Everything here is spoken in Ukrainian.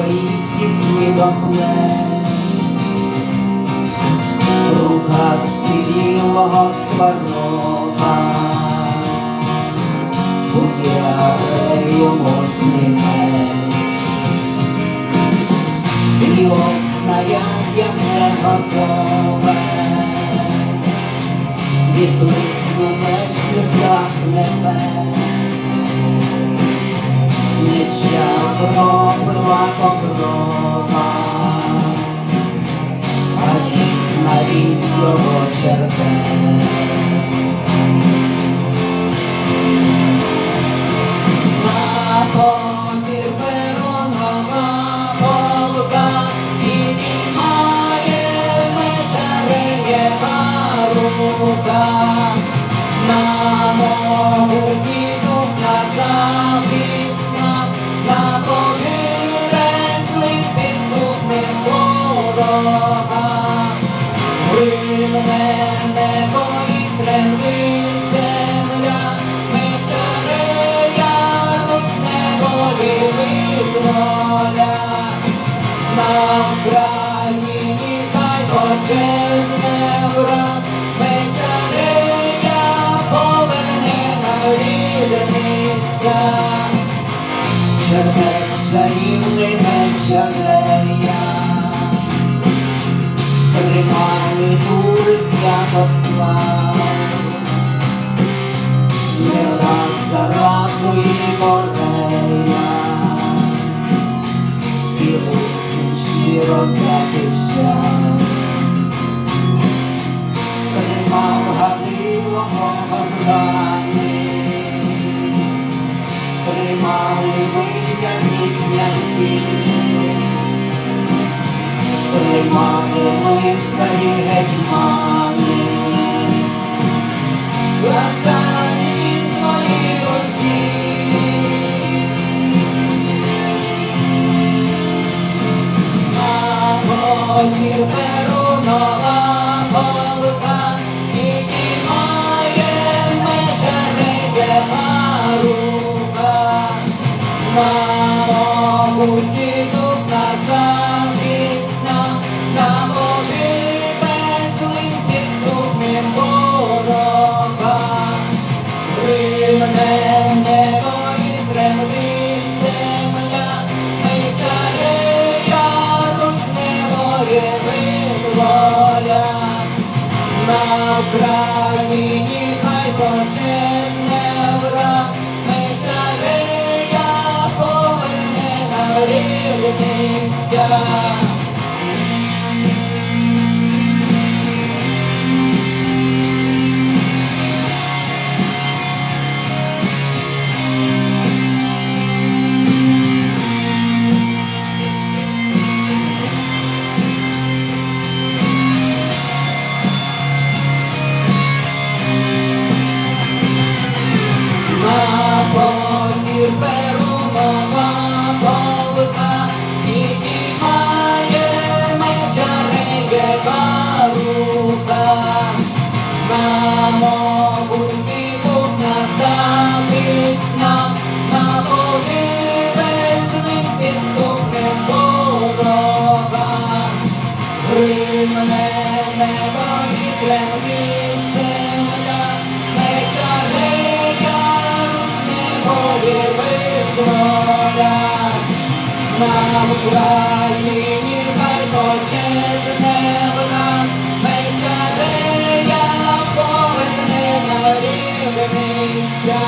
поїздки снігоплеч, рука сивілого сварога, убігає йому снімеч. І ось знаряддя не готове, відблисну меч пісках небес. Нічя покрова, а рік черте. Вимне небо і тремтить земля, Вечерея. На Україні хай почесне враг, Вечерея поверне на рідниця. Чернець чарівний Тримали дури святослав, не раз зараду і бордея, і луцьким щиро захищав, тримав гадилого Богдані, тримали витязі князі. Тримали лицарі гетьмани, Останні твої руці. На позір перунова голка, підіймає межереє рука. Мамо, діду Україні На Україні хай почесне враг, Вечерея поверне на рівне місця.